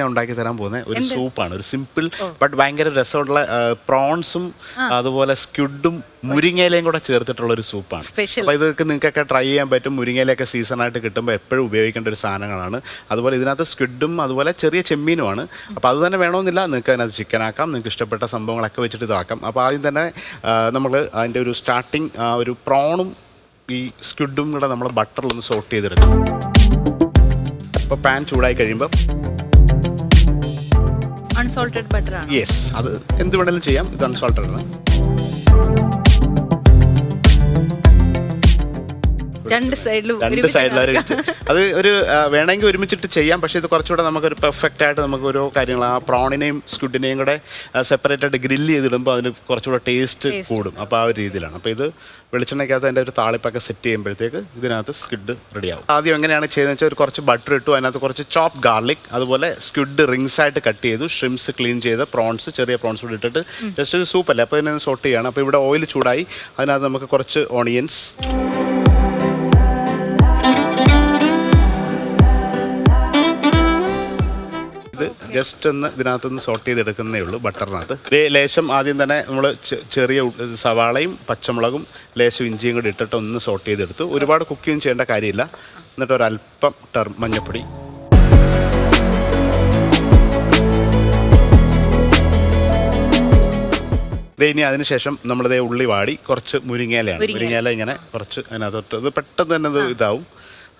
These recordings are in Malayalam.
ഞാൻ ഉണ്ടാക്കി തരാൻ പോകുന്നത് ഒരു സൂപ്പാണ്. ഒരു സിമ്പിൾ ബട്ട് ഭയങ്കര രസമുള്ള പ്രോൺസും അതുപോലെ സ്ക്യുഡും മുരിങ്ങയിലയും കൂടെ ചേർത്തിട്ടുള്ള ഒരു സൂപ്പാണ്. അപ്പോൾ ഇതൊക്കെ നിങ്ങൾക്കൊക്കെ ട്രൈ ചെയ്യാൻ പറ്റും. മുരിങ്ങയിലൊക്കെ സീസണായിട്ട് കിട്ടുമ്പോൾ എപ്പോഴും ഉപയോഗിക്കേണ്ട ഒരു സാധനങ്ങളാണ്. അതുപോലെ ഇതിനകത്ത് സ്ക്വിഡും അതുപോലെ ചെറിയ ചെമ്മീനുമാണ്. അപ്പോൾ അത് തന്നെ വേണമെന്നില്ല നിങ്ങൾക്ക് അതിനകത്ത് ചിക്കൻ ആക്കാം. നിങ്ങൾക്ക് ഇഷ്ടപ്പെട്ട സംഭവങ്ങളൊക്കെ വെച്ചിട്ട് ഇതാക്കാം അപ്പോൾ ആദ്യം തന്നെ നമ്മൾ അതിന്റെ ഒരു സ്റ്റാർട്ടിങ് ഒരു പ്രോണും ഈ സ്ക്വിഡും കൂടെ നമ്മൾ ബട്ടറിലൊന്ന് സോട്ട് ചെയ്തെടുക്കും. അപ്പോൾ പാൻ ചൂടായി കഴിയുമ്പോൾ അൺസോൾട്ടഡ് ബട്ടർ ആണ്? യെസ് അത് എന്ത് വേണമെങ്കിലും ചെയ്യാം. ഇത് അൺസോൾട്ടഡ് ആണ്. രണ്ട് സൈഡിലും രണ്ട് സൈഡിലും അത് ഒരു വേണമെങ്കിൽ ഒരുമിച്ചിട്ട് ചെയ്യാം. പക്ഷേ ഇത് കുറച്ചുകൂടെ നമുക്കൊരു പെർഫെക്റ്റ് ആയിട്ട് നമുക്ക് ഓരോ കാര്യങ്ങൾ ആ പ്രോണിനെയും സ്ക്വിഡിനെയും കൂടെ സെപ്പറേറ്റ് ആയിട്ട് ഗ്രില്ല് ചെയ്തിടുമ്പോൾ അതിന് കുറച്ചുകൂടെ ടേസ്റ്റ് കൂടും. അപ്പോൾ ആ ഒരു രീതിയിലാണ്. അപ്പോൾ ഇത് വെളിച്ചെണ്ണയ്ക്കകത്ത് അതിന്റെ ഒരു താളിപ്പൊക്കെ സെറ്റ് ചെയ്യുമ്പോഴത്തേക്ക് ഇതിനകത്ത് സ്ക്വിഡ് റെഡിയാവും ആദ്യം എങ്ങനെയാണ് ചെയ്യുന്നത് വെച്ചാൽ ഒരു കുറച്ച് ബട്ടർ ഇട്ടു അതിനകത്ത് കുറച്ച് ചോപ്പ് ഗാർലിക് അതുപോലെ സ്ക്വിഡ് റിങ്സ് ആയിട്ട് കട്ട് ചെയ്തു ഷ്രിംസ് ക്ലീൻ ചെയ്ത് പ്രോൺസ് ചെറിയ പ്രോൺസ് കൂടി ഇട്ടിട്ട് ജസ്റ്റ് ഒരു സൂപ്പല്ലേ അപ്പോൾ ഇതിനെ സോട്ട് ചെയ്യണം. അപ്പോൾ ഇവിടെ ഓയിൽ ചൂടായി. അതിനകത്ത് നമുക്ക് കുറച്ച് ഓണിയൻസ് ജസ്റ്റ് ഒന്ന് ഇതിനകത്ത് നിന്ന് സോട്ട് ചെയ്തെടുക്കുന്നേ ഉള്ളൂ ബട്ടറിനകത്ത്. ഇതേ ലേശം ആദ്യം തന്നെ നമ്മൾ ചെറിയ സവാളയും പച്ചമുളകും ലേശം ഇഞ്ചിയും കൂടി ഇട്ടിട്ട് ഒന്ന് സോട്ട് ചെയ്തെടുത്തു. ഒരുപാട് കുക്കിങ് ചെയ്യേണ്ട കാര്യമില്ല. എന്നിട്ട് ഒരല്പം ടെർ മഞ്ഞപ്പൊടി. ഇനി അതിനുശേഷം നമ്മളിതേ ഉള്ളി വാടി കുറച്ച് മുരിങ്ങയിലയാണ്. മുരിങ്ങയില. ഇങ്ങനെ കുറച്ച് അതിനകത്തോട്ട് ഇത് പെട്ടെന്ന് തന്നെ ഇത് ഇതാവും.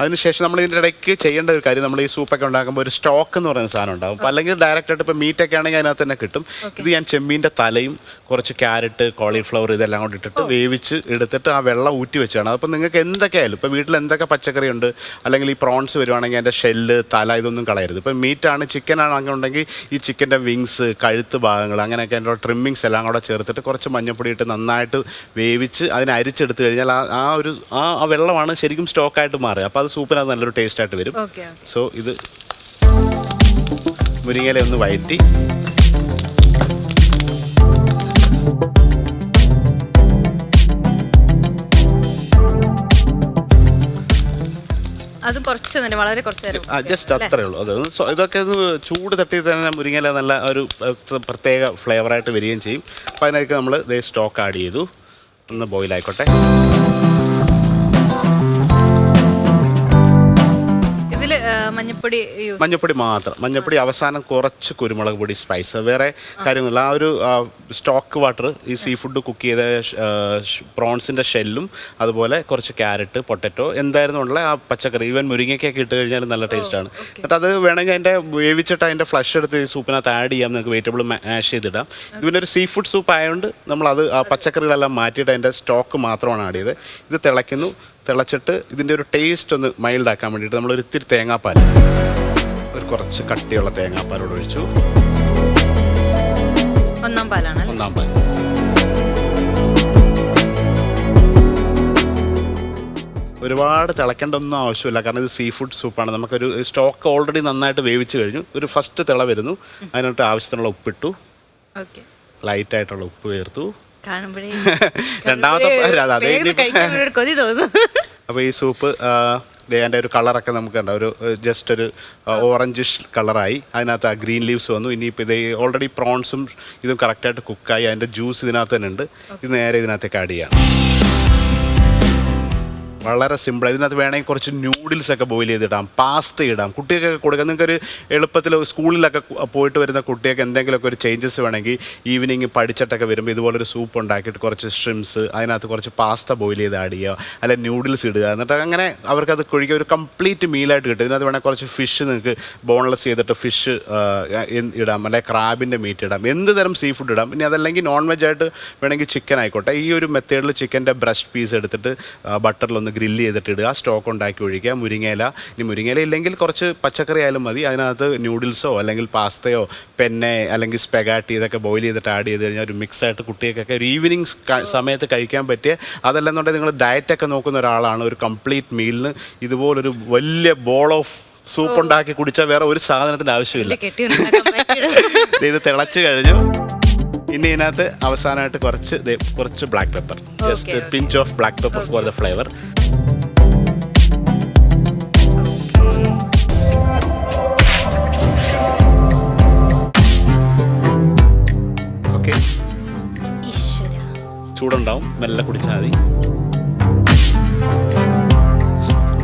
അതിനുശേഷം നമ്മൾ ഇതിന്റെ ഇടയ്ക്ക് ചെയ്യേണ്ട ഒരു കാര്യം നമ്മൾ ഈ സൂപ്പൊക്കെ ഉണ്ടാക്കുമ്പോൾ ഒരു സ്റ്റോക്ക് എന്ന് പറയുന്ന സാധനം ഉണ്ടാകും അപ്പോൾ അല്ലെങ്കിൽ ഡയറക്റ്റ് ആയിട്ട് ഇപ്പോൾ മീറ്റൊക്കെ ആണെങ്കിൽ അതിനകത്ത് തന്നെ കിട്ടും. ഇത് ഞാൻ ചെമ്മീന്റെ തലയും കുറച്ച് ക്യാരറ്റ് കോളിഫ്ലവർ ഇതെല്ലാം കൊണ്ട് ഇട്ടിട്ട് വേവിച്ച് എടുത്തിട്ട് ആ വെള്ളം ഊറ്റി വെച്ചാണ്. അപ്പോൾ നിങ്ങൾക്ക് എന്തൊക്കെയായാലും ഇപ്പോൾ വീട്ടിൽ എന്തൊക്കെ പച്ചക്കറി ഉണ്ട് അല്ലെങ്കിൽ ഈ പ്രോൺസ് വരുവാണെങ്കിൽ അതിന്റെ ഷെല്ല് തല ഇതൊന്നും കളയരുത്. ഇപ്പോൾ മീറ്റാണ് ചിക്കനാണ് അങ്ങനെ ഉണ്ടെങ്കിൽ ഈ ചിക്കന്റെ വിങ്സ് കഴുത്ത് ഭാഗങ്ങൾ അങ്ങനെയൊക്കെ അതിന്റെ ട്രിമ്മിങ്സ് എല്ലാം കൂടെ ചേർത്തിട്ട് കുറച്ച് മഞ്ഞപ്പൊടി ഇട്ട് നന്നായിട്ട് വേവിച്ച് അതിനെ അരിച്ചെടുത്ത് കഴിഞ്ഞാൽ ആ ആ ഒരു ആ ആ വെള്ളമാണ് ശരിക്കും സ്റ്റോക്കായിട്ട് മാറുക. അപ്പോൾ അത് സൂപ്പിനകത്ത് നല്ലൊരു ടേസ്റ്റ് ആയിട്ട് വരും. സോ ഇത് മുരിങ്ങയില ഒന്ന് വയറ്റി. അത് കുറച്ച് നേരം വളരെ കുറച്ച് നേരം ജസ്റ്റ് അത്രേ ഉള്ളൂ. അത് ഇതൊക്കെ ചൂട് തട്ടി തന്നെ മുരിങ്ങയില നല്ല ഒരു പ്ര- പ്രത്യേക ഫ്ലേവറായിട്ട് വരികയും ചെയ്യും. അപ്പോൾ അതിനൊക്കെ നമ്മൾ സ്റ്റോക്ക് ആഡ് ചെയ്തു. ഒന്ന് ബോയിൽ മഞ്ഞപ്പൊടി മഞ്ഞപ്പൊടി മാത്രം. മഞ്ഞപ്പൊടി അവസാനം കുറച്ച് കുരുമുളക് പൊടി സ്പൈസ് വേറെ കാര്യമൊന്നുമില്ല. ആ ഒരു സ്റ്റോക്ക് വാട്ടർ ഈ സീ ഫുഡ് കുക്ക് ചെയ്ത പ്രോൺസിന്റെ ഷെല്ലും അതുപോലെ കുറച്ച് ക്യാരറ്റ് പൊട്ടറ്റോ എന്തായിരുന്നു ഉള്ള ആ പച്ചക്കറി. ഈവൻ മുരിങ്ങയ്ക്കൊക്കെ ഇട്ട് കഴിഞ്ഞാൽ നല്ല ടേസ്റ്റാണ് എന്നിട്ട് അത് വേണമെങ്കിൽ അതിന്റെ വേവിച്ചിട്ട് അതിന്റെ ഫ്ലഷ് എടുത്ത് ഈ സൂപ്പിനകത്ത് ആഡ് ചെയ്യാം. നിങ്ങൾക്ക് വെജിറ്റബിൾ മാഷ് ചെയ്തിടാം. ഇതിനൊരു ഒരു സീ ഫുഡ് സൂപ്പ് ആയതുകൊണ്ട് അത് ആ പച്ചക്കറികളെല്ലാം മാറ്റിയിട്ട് അതിന്റെ സ്റ്റോക്ക് മാത്രമാണ് ആഡ് ചെയ്ത് ഇത് തിളയ്ക്കുന്നു. തിളച്ചിട്ട് ഇതിന്റെ ഒരു ടേസ്റ്റ് ഒന്ന് മൈൽഡാക്കാൻ വേണ്ടിയിട്ട് നമ്മൾ ഇത്തിരി തേങ്ങാപ്പാൽ ഒരു കുറച്ച് കട്ടിയുള്ള തേങ്ങാപ്പാലോട് ഒഴിച്ചു. ഒന്നാം പാലാണ് ഒന്നാം പാൽ. ഒരുപാട് തിളക്കേണ്ടൊന്നും ആവശ്യമില്ല കാരണം ഇത് സീ ഫുഡ് സൂപ്പാണ് നമുക്കൊരു സ്റ്റോക്ക് ഓൾറെഡി നന്നായിട്ട് വേവിച്ച് കഴിഞ്ഞു. ഒരു ഫസ്റ്റ് തിള വരുന്നു. അതിനോട്ട് ആവശ്യത്തിനുള്ള ഉപ്പിട്ടു. ലൈറ്റ് ആയിട്ടുള്ള ഉപ്പ് ചേർത്തു. രണ്ടാമത്തെ അതെ, അപ്പോൾ ഈ സൂപ്പ് അതിന്റെ ഒരു കളറൊക്കെ നമുക്ക് കണ്ട. ഒരു ജസ്റ്റ് ഒരു ഓറഞ്ചിഷ് കളറായി. അതിനകത്ത് ആ ഗ്രീൻ ലീവ്സ് വന്നു. ഇനിയിപ്പോൾ ഇത് ഓൾറെഡി പ്രോൺസും ഇതും കറക്റ്റായിട്ട് കുക്കായി അതിന്റെ ജ്യൂസ് ഇതിനകത്ത് തന്നെ ഉണ്ട്. ഇത് നേരെ ഇതിനകത്തേക്ക് ആഡ് ചെയ്യാം വളരെ സിമ്പിൾ ഇതിനകത്ത് വേണമെങ്കിൽ കുറച്ച് ന്യൂഡിൽസ് ഒക്കെ ബോയിൽ ചെയ്തിടാം പാസ്ത ഇടാം. കുട്ടികൾക്കൊക്കെ കൊടുക്കാം. നിങ്ങൾക്കൊരു എളുപ്പത്തിൽ സ്കൂളിലൊക്കെ പോയിട്ട് വരുന്ന കുട്ടികൾക്ക് എന്തെങ്കിലുമൊക്കെ ഒരു ചേഞ്ചസ് വേണമെങ്കിൽ ഈവനിങ് പഠിച്ചിട്ടൊക്കെ വരുമ്പോൾ ഇതുപോലൊരു സൂപ്പ് ഉണ്ടാക്കിയിട്ട് കുറച്ച് ഷ്രിംസ് അതിനകത്ത് കുറച്ച് പാസ്ത ബോയിൽ ചെയ്ത് ആഡ് ചെയ്യുക. അല്ലെ നൂഡിൽസ് ഇടുക. എന്നിട്ട് അങ്ങനെ അവർക്കത് കുഴിക്കുക. ഒരു കംപ്ലീറ്റ് മീലായിട്ട് കിട്ടും. ഇതിനകത്ത് വേണമെങ്കിൽ കുറച്ച് ഫിഷ് നിങ്ങൾക്ക് ബോൺലെസ് ചെയ്തിട്ട് ഫിഷ് ഇടാം. അല്ലെങ്കിൽ ക്രാബിന്റെ മീറ്റ് ഇടാം. എന്ത് തരം സീ ഫുഡ് ഇടാം. ഇനി അതല്ലെങ്കിൽ നോൺ വെജ് ആയിട്ട് വേണമെങ്കിൽ ചിക്കൻ ആയിക്കോട്ടെ. ഈ ഒരു മെത്തേഡിൽ ചിക്കന്റെ ബ്രസ്റ്റ് പീസ് എടുത്തിട്ട് ബട്ടറിലൊന്ന് ഗ്രില്ല് ചെയ്തിട്ട് ഇടുക. സ്റ്റോക്ക് ഉണ്ടാക്കി ഒഴിക്കുക. മുരിങ്ങയില. ഇനി മുരിങ്ങയില ഇല്ലെങ്കിൽ കുറച്ച് പച്ചക്കറി ആയാലും മതി. അതിനകത്ത് ന്യൂഡിൽസോ അല്ലെങ്കിൽ പാസ്തയോ പെന്നെ അല്ലെങ്കിൽ സ്പെഗാട്ടി ഇതൊക്കെ ബോയിൽ ചെയ്തിട്ട് ആഡ് ചെയ്ത് കഴിഞ്ഞാൽ ഒരു മിക്സ് ആയിട്ട് കുട്ടികൾക്കൊക്കെ ഒരു ഈവനിങ് സമയത്ത് കഴിക്കാൻ പറ്റിയ അതല്ലെന്നുണ്ടെങ്കിൽ നിങ്ങൾ ഡയറ്റൊക്കെ നോക്കുന്ന ഒരാളാണ്. ഒരു കംപ്ലീറ്റ് മീലിന് ഇതുപോലൊരു വലിയ ബോൾ ഓഫ് സൂപ്പ് ഉണ്ടാക്കി കുടിച്ചാൽ വേറെ ഒരു സാധനത്തിന്റെ ആവശ്യമില്ല. ഇത് തിളച്ചു കഴിഞ്ഞു. പിന്നെ ഇതിനകത്ത് അവസാനമായിട്ട് കുറച്ച് കുറച്ച് black pepper just pinch of black pepper for the flavour ചൂടുണ്ടാവും മെല്ലെ കുടിച്ചാൽ മതി.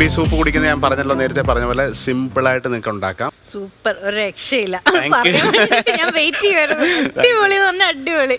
ഈ സൂപ്പ് കുടിക്കുന്നത് ഞാൻ പറഞ്ഞല്ലോ നേരത്തെ പറഞ്ഞ പോലെ സിമ്പിൾ ആയിട്ട് നിങ്ങൾക്ക് ഉണ്ടാക്കാം. സൂപ്പർ ഒരു രക്ഷയില്ല. ഞാൻ വെയിറ്റ് ചെയ്യുമായിരുന്നു അടിപൊളി അടിപൊളി.